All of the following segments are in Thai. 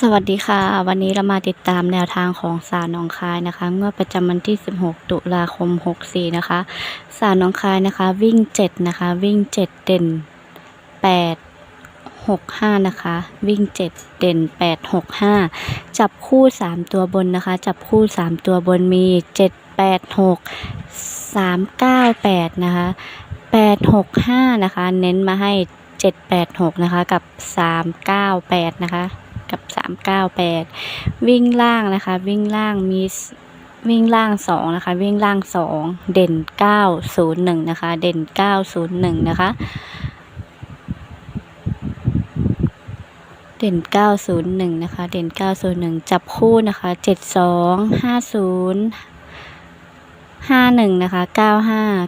สวัสดีค่ะ วันนี้เรามาติดตามแนวทางของสารหนองคายนะคะงวดประจำวันที่ 16 ตุลาคม 64 นะคะสารหนองคายนะคะ วิ่ง 7 นะคะ วิ่ง 7 เด่น 8 6 5 นะคะ วิ่ง 7 เด่น 8 6 5 จับคู่ 3 ตัวบนนะคะ จับคู่ 3 ตัวบนมี 7 8 6 3 9 8 นะคะ 8 6 5 นะคะ เน้นมาให้ 7 8 6 นะคะ กับ 3 9 8 นะคะ กับ 398 วิ่งล่างนะคะ วิ่งล่างมีวิ่งล่าง 2 นะคะ วิ่งล่าง 2 เด่น 901 นะคะ เด่น 901 นะคะ เด่น 901 นะคะ เด่น 901 จับคู่นะคะ 72 50 51 นะคะ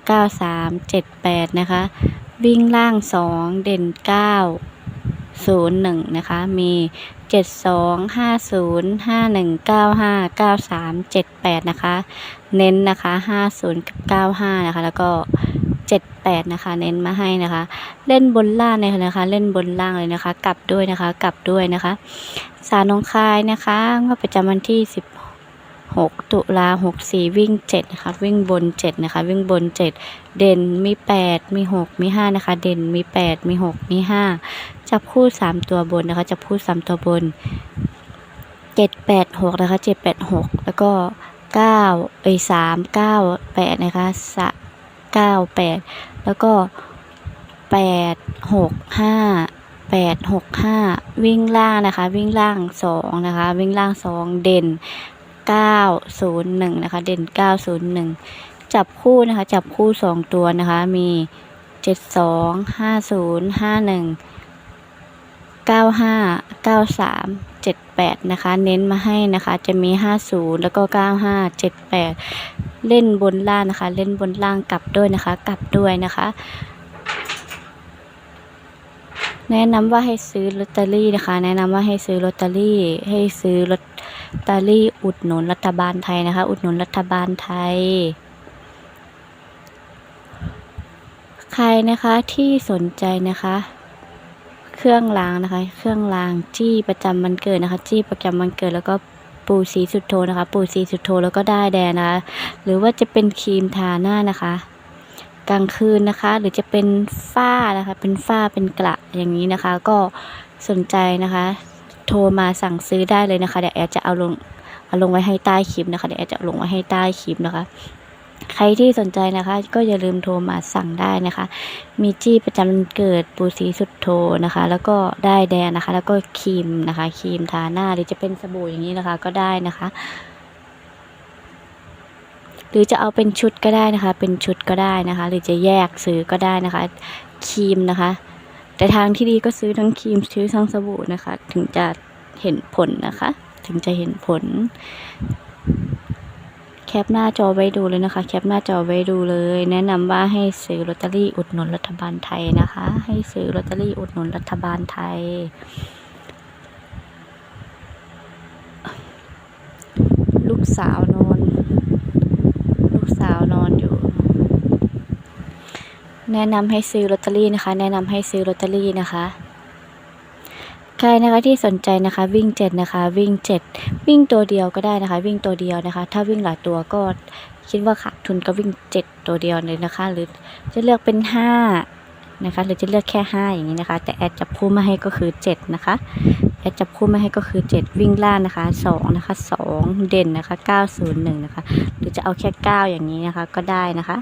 95 93 78 นะคะ วิ่งล่าง 2 เด่น 9 01 นะคะ มี 72 50 51 95 93 78 นะคะ เน้นนะคะ 50 กับ 95 นะคะ แล้วก็ 78 นะคะ เน้นมาให้นะคะ เล่นบนล่างเลยนะคะ เล่นบนล่างเลยนะคะ กลับด้วยนะคะ กลับด้วยนะคะ สารนองคายนะคะงวดประจำวันที่ 6 ตุลา64 วิ่ง 7 นะคะ วิ่งบน 7 นะคะ วิ่งบน 7 เด่นมี 8 มี 6 มี 5 นะคะ เด่นมี 8 มี 6 มี 5 จับคู่ 3 ตัวบนนะคะ จับคู่ 3 ตัวบน 7 8 6 นะคะ 7 8 6 แล้วก็ 9 เอ้ย3 9 8 นะคะสะ9 8 แล้วก็ 8 6 5 8 6 5 วิ่งล่างนะคะ วิ่งล่าง 2 นะคะ วิ่งล่าง 2 เด่น 901 นะคะ เด่น 901 จับคู่นะคะ จับคู่ 2 ตัวนะคะ มี 72 50 51 95 93 78 นะคะ เน้นมาให้นะคะ จะมี 50 แล้วก็ 95 78 เล่นบนล่างนะคะ เล่นบนล่างกลับด้วยนะคะ กลับด้วยนะคะแนะนำว่าให้ซื้อลอตเตอรี่นะคะ แนะนำว่าให้ซื้อลอตเตอรี่ ให้ซื้อลอต ตอรี่อุดหนุนรัฐบาลไทยนะคะ อุดหนุนรัฐบาลไทย ใครนะคะที่สนใจนะคะ เครื่องรางนะคะ เครื่องรางจี้ประจำวันเกิดนะคะ จี้ประจำวันเกิดแล้วก็ปู่ศรีสุดโทนะคะ ปู่ศรีสุดโทแล้วก็ได้แดงนะคะ หรือว่าจะเป็นครีมทาหน้านะคะ กลางคืนนะคะ หรือจะเป็นฝ้านะคะ เป็นฝ้าเป็นกระอย่างนี้นะคะ ก็สนใจนะคะ โทรมาสั่งซื้อได้เลยนะคะเดี๋ยวแอดจะเอาลงเอาลงไว้ให้ใต้คลิปนะคะเดี๋ยวแอดจะลงไว้ให้ใต้คลิปนะคะ ใครที่สนใจนะคะ ก็อย่าลืมโทรมาสั่งได้นะคะ มีจี้ประจำวันเกิดปูสีสุดโทนะคะ แล้วก็ได้แดงนะคะ แล้วก็ครีมนะคะครีมทาหน้าหรือจะเป็นสบู่อย่างนี้นะคะ ก็ได้นะคะหรือจะเอาเป็นชุดก็ได้นะคะ เป็นชุดก็ได้นะคะ หรือจะแยกซื้อก็ได้นะคะครีมนะคะ แต่ทางที่ดีก็ซื้อทั้งครีมซื้อทั้งสบู่นะคะ ถึงจะเห็นผลนะคะ ถึงจะเห็นผล แคปหน้าจอไว้ดูเลยนะคะ แคปหน้าจอไว้ดูเลย แนะนำว่าให้ซื้อลอตเตอรี่อุดหนุนรัฐบาลไทยนะคะ ให้ซื้อลอตเตอรี่อุดหนุนรัฐบาลไทยลูกสาวนอน ลูกสาวนอนอยู่ แนะนำให้ซื้อลอตเตอรี่นะคะ แนะนำให้ซื้อลอตเตอรี่นะคะใครนะคะที่สนใจนะคะวิ่งเจ็ดนะคะ วิ่งเจ็ดวิ่งตัวเดียวก็ได้นะคะ วิ่งตัวเดียวนะคะ ถ้าวิ่งหลายตัวก็คิดว่าขาดทุนก็วิ่งเจ็ดตัวเดียวเลยนะคะ หรือจะเลือกเป็นห้านะคะ หรือจะเลือกแค่ห้าอย่างนี้นะคะ แต่แอดจับคู่มาให้ก็คือเจ็ดนะคะแอดจับคู่มาให้ก็คือเจ็ดวิ่งล่างนะคะสองนะคะสองเด่นนะคะเก้าศูนย์หนึ่งนะคะ หรือจะเอาแค่เก้าอย่างนี้นะคะก็ได้นะคะ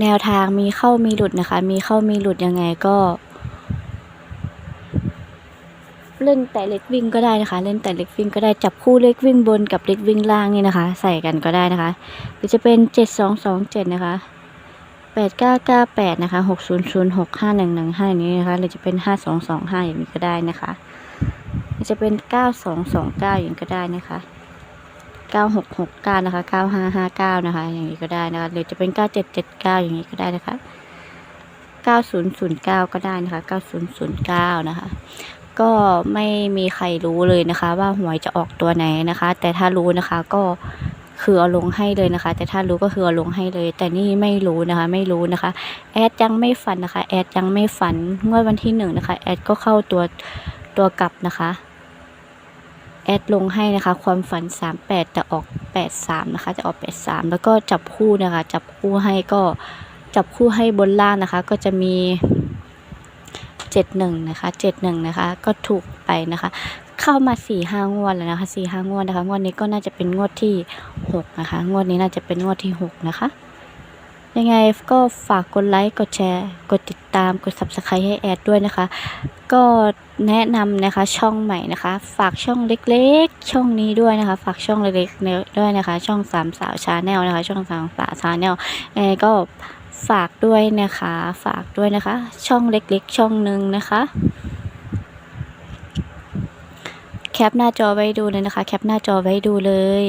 แนวทางมีเข้ามีหลุดนะคะ มีเข้ามีหลุดยังไงก็ เล่นแต่เล็กวิ่งก็ได้นะคะ เล่นแต่เล็กวิ่งก็ได้จับคู่เล็กวิ่งบนกับเล็กวิ่งล่างนี่นะคะ ใส่กันก็ได้นะคะหรือจะเป็นเจ็ดสองสองเจ็ดนะคะแปดเก้าเก้าแปดนะคะหกศูนย์ศูนย์หกห้าหนึ่งหนึ่งห้านี้นะคะหรือจะเป็นห้าสองสองห้าอย่างนี้ก็ได้นะคะหรือจะเป็นเก้าสองสองเก้าอย่างนี้ก็ได้นะคะ เก้าหกหกเก้านะคะเก้าห้าห้าเก้านะคะ อย่างนี้ก็ได้นะคะ หรือจะเป็นเก้าเจ็ดเจ็ดเก้าอย่างนี้ก็ได้นะคะเก้าศูนย์ศูนย์เก้าก็ได้นะคะเก้าศูนย์ศูนย์เก้านะคะ ก็ไม่มีใครรู้เลยนะคะ ว่าหวยจะออกตัวไหนนะคะ แต่ถ้ารู้นะคะก็คือเอาลงให้เลยนะคะ แต่ถ้ารู้ก็คือเอาลงให้เลย แต่นี่ไม่รู้นะคะ ไม่รู้นะคะ แอดยังไม่ฝันนะคะ แอดยังไม่ฝันงวดวันที่หนึ่งนะคะ แอดก็เข้าตัวตัวกลับนะคะ แอดลงให้นะคะ ความฝัน 38จะออก 83 นะคะ จะออก 83 แล้วก็จับคู่นะคะ จับคู่ให้ก็จับคู่ให้บนล่างนะคะ ก็จะมี 71 นะคะ 71 นะคะ ก็ถูกไปนะคะ เข้ามา4 5งวดแล้วนะคะ4 5งวดนะคะ งวดนี้ก็น่าจะเป็นงวดที่ 6 นะคะ งวดนี้น่าจะเป็นงวดที่ 6 นะคะ ยังไงก็ฝากกดไลค์กดแชร์ กดติดตามกด subscribe ให้แอดด้วยนะคะ ก็แนะนำนะคะช่องใหม่นะคะ ฝากช่องเล็กๆ ช่องนี้ด้วยนะคะ ฝากช่องเล็กๆด้วยนะคะ ช่องสามสาวชาแนลนะคะ ช่องสามสาวชาแนลยังไงก็ฝากด้วยนะคะ ฝากด้วยนะคะ ช่องเล็กๆ ช่องหนึ่งนะคะแคปหน้าจอไว้ดูเลยนะคะ แคปหน้าจอไว้ดูเลย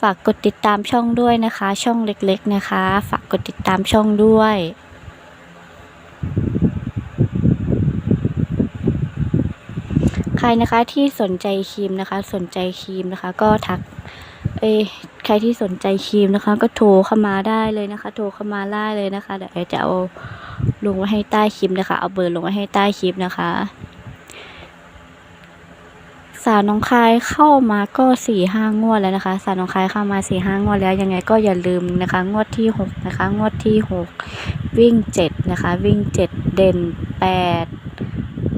ฝากกดติดตามช่องด้วยนะคะ ช่องเล็กๆนะคะ ฝากกดติดตามช่องด้วย ใครนะคะที่สนใจครีมนะคะ สนใจครีมนะคะ ก็ทักเอใครที่สนใจครีมนะคะ ก็โทรเข้ามาได้เลยนะคะ โทรเข้ามาได้เลยนะคะเดี๋ยวจะเอาลงไว้ให้ใต้คลิปนะคะ เอาเบอร์ลงไว้ให้ใต้คลิปนะคะ สาวน้องคายเข้ามาก็สี่ห้างวดแล้วนะคะ สาวน้องคายเข้ามาสี่ห้างวดแล้วยังไงก็อย่าลืมนะคะ งวดที่หกนะคะ งวดที่หกวิ่งเจ็ดนะคะ วิ่งเจ็ดเด่นแปด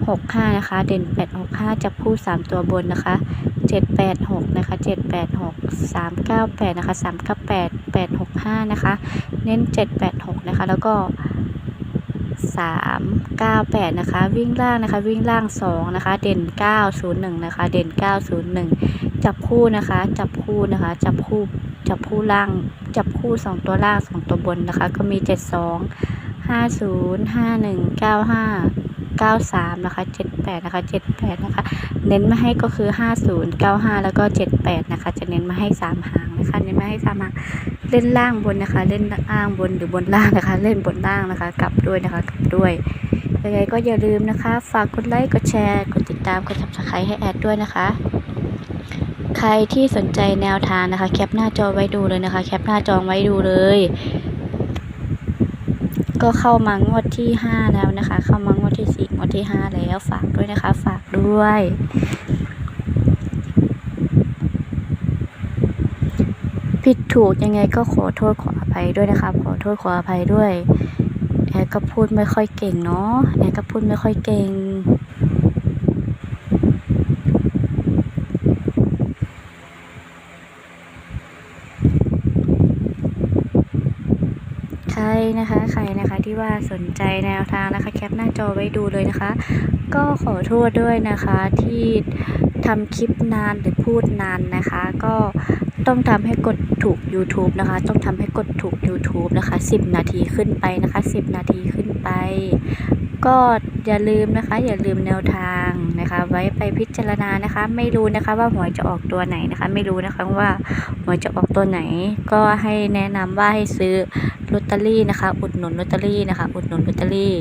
หกห้านะคะ เด่นแปดหกห้าจะพูดสามตัวบนนะคะเจ็ดแปดหกนะคะเจ็ดแปดหกสามเก้าแปดนะคะสามเก้าแปดแปดหกห้านะคะ เน้นเจ็ดแปดหกนะคะ แล้วก็ สามเก้าแปดนะคะ วิ่งล่างนะคะ วิ่งล่างสองนะคะ เด่นเก้าศูนย์หนึ่งนะคะ เด่นเก้าศูนย์หนึ่งจับคู่นะคะ จับคู่นะคะ จับคู่ จับคู่ล่าง จับคู่สองตัวล่างสองตัวบนนะคะ ก็มีเจ็ดสองห้าศูนย์ห้าหนึ่งเก้าห้าเก้าสามนะคะเจ็ดแปดนะคะเจ็ดแปดนะคะ เน้นมาให้ก็คือห้าศูนย์เก้าห้าแล้วก็เจ็ดแปดนะคะ จะเน้นมาให้สามหางนะคะ เน้นมาให้สามหาง เล่นล่างบนนะคะ เล่นล่างบนหรือบนล่างนะคะ เล่นบนล่างนะคะ กลับด้วยนะคะ กลับด้วยยังไงก็อย่าลืมนะคะ ฝากกดไลค์ กดแชร์ กดติดตาม กด subscribe ให้แอดด้วยนะคะ ใครที่สนใจแนวทางนะคะ แคปหน้าจอไว้ดูเลยนะคะ แคปหน้าจอไว้ดูเลย ก็เข้ามางวดที่ 5 แล้วนะคะ เข้ามางวดที่ 4 งวดที่ 5 แล้ว ฝากด้วยนะคะ ฝากด้วย ผิดถูกยังไงก็ขอโทษขออภัยด้วยนะคะขอโทษขออภัยด้วย แอร์ก็พูดไม่ค่อยเก่งเนาะแอร์ก็พูดไม่ค่อยเก่งใครนะคะใครนะคะที่ว่าสนใจแนวทางนะคะ แคปหน้าจอไว้ดูเลยนะคะ ก็ขอโทษด้วยนะคะที่ทำคลิปนานหรือพูดนานนะคะ ก็ต้องทำให้กด ถูก YouTube นะคะ ต้องทำให้กดถูก YouTube นะคะ 10 นาทีขึ้นไปนะคะ 10 นาทีขึ้นไป ก็อย่าลืมนะคะ อย่าลืมแนวทางนะคะ ไว้ไปพิจารณานะคะ ไม่รู้นะคะว่าหวยจะออกตัวไหนนะคะ ไม่รู้นะคะว่าหวยจะออกตัวไหน ก็ให้แนะนำว่าให้ซื้อลอตเตอรี่นะคะ อุดหนุนลอตเตอรี่นะคะ อุดหนุนลอตเตอรี่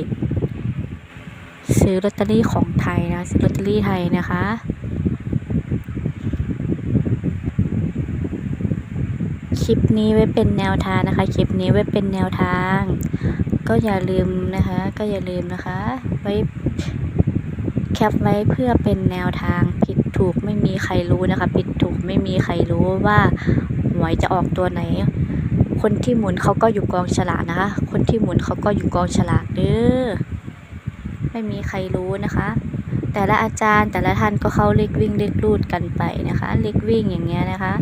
ซื้อลอตเตอรี่ของไทยนะ ซื้อลอตเตอรี่ไทยนะคะ คลิปนี้ไว้เป็นแนวทางนะคะ คลิปนี้ไว้เป็นแนวทาง ก็อย่าลืมนะคะ ก็อย่าลืมนะคะ ไว้แคปไว้เพื่อเป็นแนวทางผิดถูกไม่มีใครรู้นะคะ ผิดถูกไม่มีใครรู้ว่าหวยจะออกตัวไหน คนที่หมุนเขาก็อยู่กองฉลากนะคะ คนที่หมุนเขาก็อยู่กองฉลากเด้อไม่มีใครรู้นะคะ แต่ละอาจารย์แต่ละท่านก็เข้าเลขวิ่งเลขรูดกันไปนะคะเลขวิ่งอย่างเงี้ยนะคะ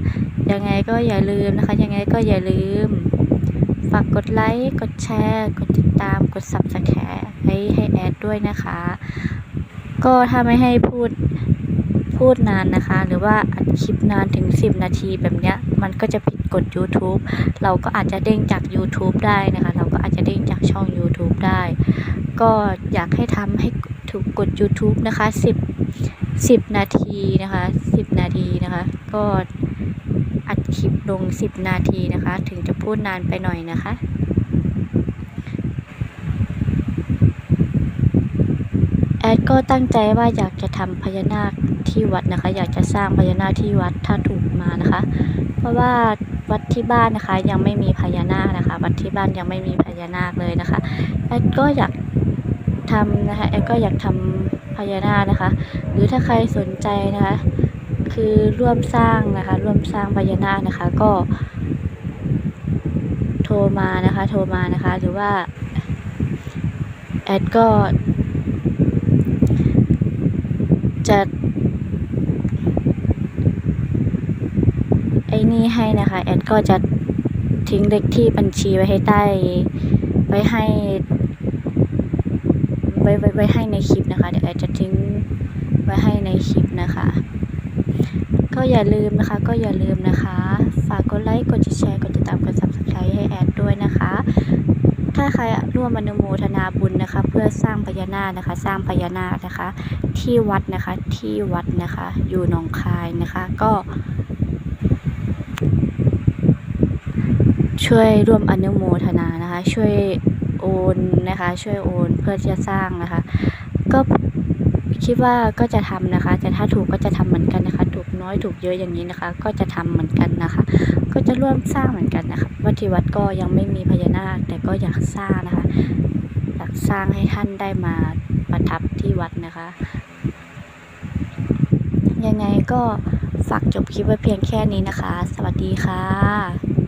ยังไงก็อย่าลืมนะคะ ยังไงก็อย่าลืม ฝากกดไลค์กดแชร์ กดติดตามกด subscribe ให้ให้แอดด้วยนะคะ ก็ถ้าไม่ให้พูดพูดนานนะคะ หรือว่าอัดคลิปนานถึง 10 นาทีแบบเนี้ยมันก็จะผิดกฎ YouTube เราก็อาจจะเด้งจาก YouTube ได้นะคะ เราก็อาจจะเด้งจากช่อง YouTube ได้ ก็อยากให้ทำให้ ถูกกด YouTube นะคะ 10 10 นาทีนะคะ 10 นาทีนะคะ ก็อัดคลิปลง 10 นาทีนะคะ ถึงจะพูดนานไปหน่อยนะคะแอดก็ตั้งใจว่าอยากจะทำพญานาคที่วัดนะคะ อยากจะสร้างพญานาคที่วัดถ้าถูกมานะคะ เพราะว่าวัดที่บ้านนะคะยังไม่มีพญานาคนะคะ วัดที่บ้านยังไม่มีพญานาคเลยนะคะแอดก็อยาก ทำนะคะแอดก็อยากทำพญานาคนะคะ หรือถ้าใครสนใจนะคะ คือร่วมสร้างนะคะ ร่วมสร้างพญานาคนะคะ ก็ โทรมานะคะ โทรมานะคะ หรือว่าแอดก็ จะไอ้นี่ให้นะคะ แอดก็จะทิ้งเลขที่บัญชีไว้ให้ใต้ ไว้ให้ ว้ไว้ไว้ให้ในคลิปนะคะ เดี๋ยวแอดจะทิ้งไว้ให้ในคลิปนะคะ ก็อย่าลืมนะคะ ก็อย่าลืมนะคะ ฝากกดไลค์ กดแชร์ กดติดตาม กด subscribe ให้แอดด้วยนะคะ ถ้าใครร่วมอนุโมทนาบุญนะคะ เพื่อสร้างพญานาคนะคะ สร้างพญานาคนะคะ ที่วัดนะคะ ที่วัดนะคะ อยู่หนองคายนะคะ ก็ช่วยร่วมอนุโมทนานะคะ ช่วย โอนนะคะ ช่วยโอนเพื่อจะสร้างนะคะ ก็คิดว่าก็จะทำนะคะ แต่ถ้าถูกก็จะทำเหมือนกันนะคะ ถูกน้อยถูกเยอะอย่างนี้นะคะ ก็จะทำเหมือนกันนะคะ ก็จะร่วมสร้างเหมือนกันนะคะวัดที่วัดก็ยังไม่มีพญานาคแต่ก็อยากสร้างนะคะอยากสร้างให้ท่านได้มาประทับที่วัดนะคะ ยังไงก็ฝากจบคลิปไว้เพียงแค่นี้นะคะ สวัสดีค่ะ